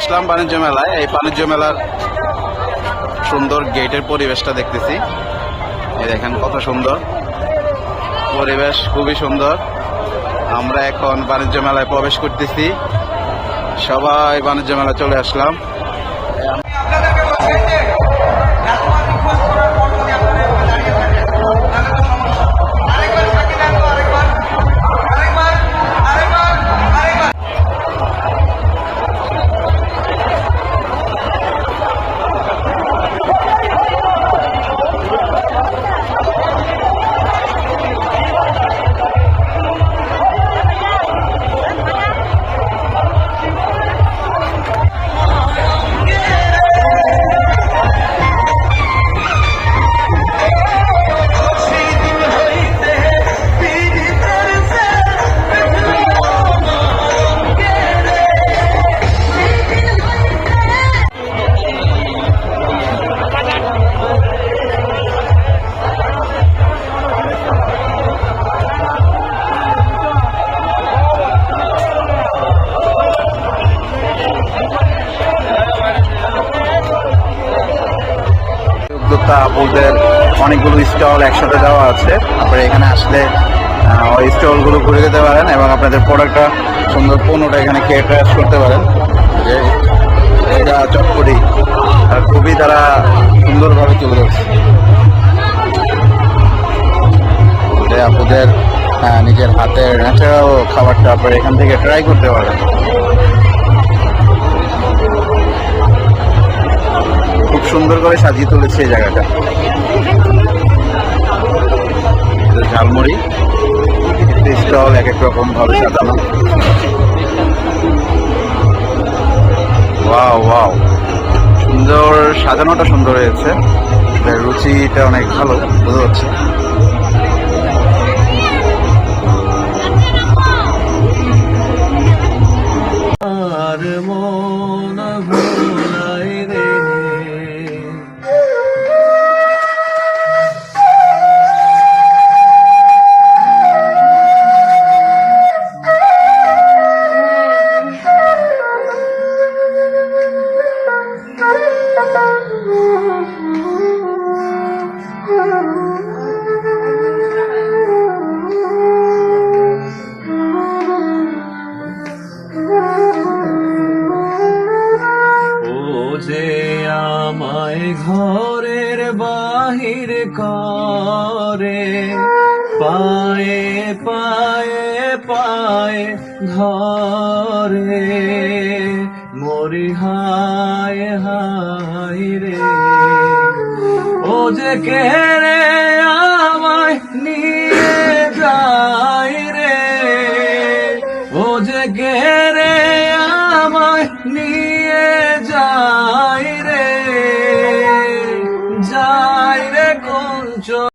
আসলাম বাণিজ্য মেলায়। এই বাণিজ্য মেলার সুন্দর গেটের পরিবেশটা দেখতেছি। দেখেন কত সুন্দর। পরিবেশ খুবই সুন্দর। আমরা এখন বাণিজ্য মেলায় প্রবেশ করতেছি। সবাই বাণিজ্য মেলায় চলে আসলাম। উদ্যোক্তা আপুদের অনেকগুলো স্টল একসাথে দেওয়া আছে। আপনারা এখানে আসলে ওই স্টলগুলো ঘুরে যেতে পারেন এবং আপনাদের প্রোডাক্টটা সুন্দর পণ্যটা এখানে খেয়ে ট্রাস করতে পারেন। যে এটা চটপটি। আর খুবই তারা সুন্দরভাবে তুলে ধরছে। আহ, নিজের হাতের ন্যাচারাল খাবারটা আপনারা এখান থেকে ট্রাই করতে পারেন। সুন্দর করে সাজিয়ে তুলেছে এই জায়গাটা। ঝালমুড়ি। স্টল এক এক রকম ভাবে সাজানো। Wow wow. সুন্দর সাজানোটা সুন্দর হয়েছে। রুচিটা অনেক ভালো, বোঝা যাচ্ছে। Thank you. বাহির করে পায়ে পায়ে পায়ে ধরে, মরি হায় হায় রে। ও যে কে রে আমায় নিয়ে যায় রে, ও যে কে রে আমায় নিয়ে